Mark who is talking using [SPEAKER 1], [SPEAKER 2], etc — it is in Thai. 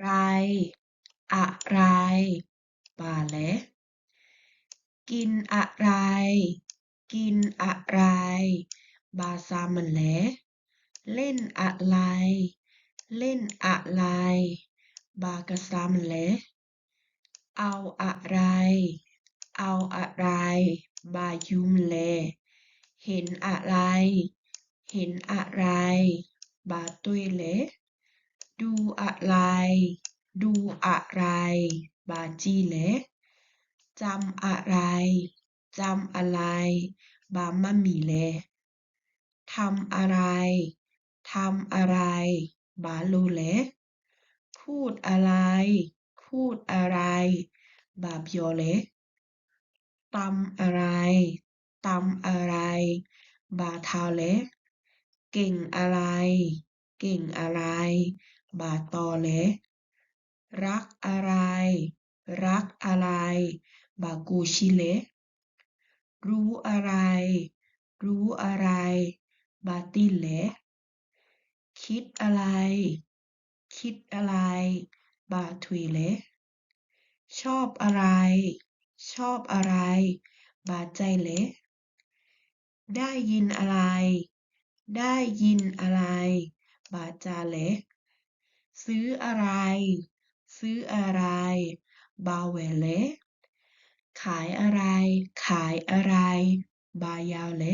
[SPEAKER 1] ไร อะไร บาแลกินอะไร กินอะไร บาซามันแลเล่นอะไร เล่นอะไร บากะซามันแลเอาอะไร เอาอะไร บายูมแลเห็นอะไร เห็นอะไร บาตุยเล ดูอะไร ดูอะไร บาจีเลจำอะไร จำอะไร บามามีเลทำอะไร ทำอะไร บาโลเลพูดอะไร พูดอะไร บาบยวเลตำอะไร ตำอะไร บาทาวเลเก่งอะไร เก่งอะไร บาตอเลรักอะไร รักอะไร บากูชิเลรู้อะไร รู้อะไร บาติเลคิดอะไร คิดอะไร บาทุยเลชอบอะไร ชอบอะไร บาใจเลได้ยินอะไร ได้ยินอะไร บาจาเลซื้ออะไร ซื้ออะไร บาเวเลขายอะไร ขายอะไร บายาวเล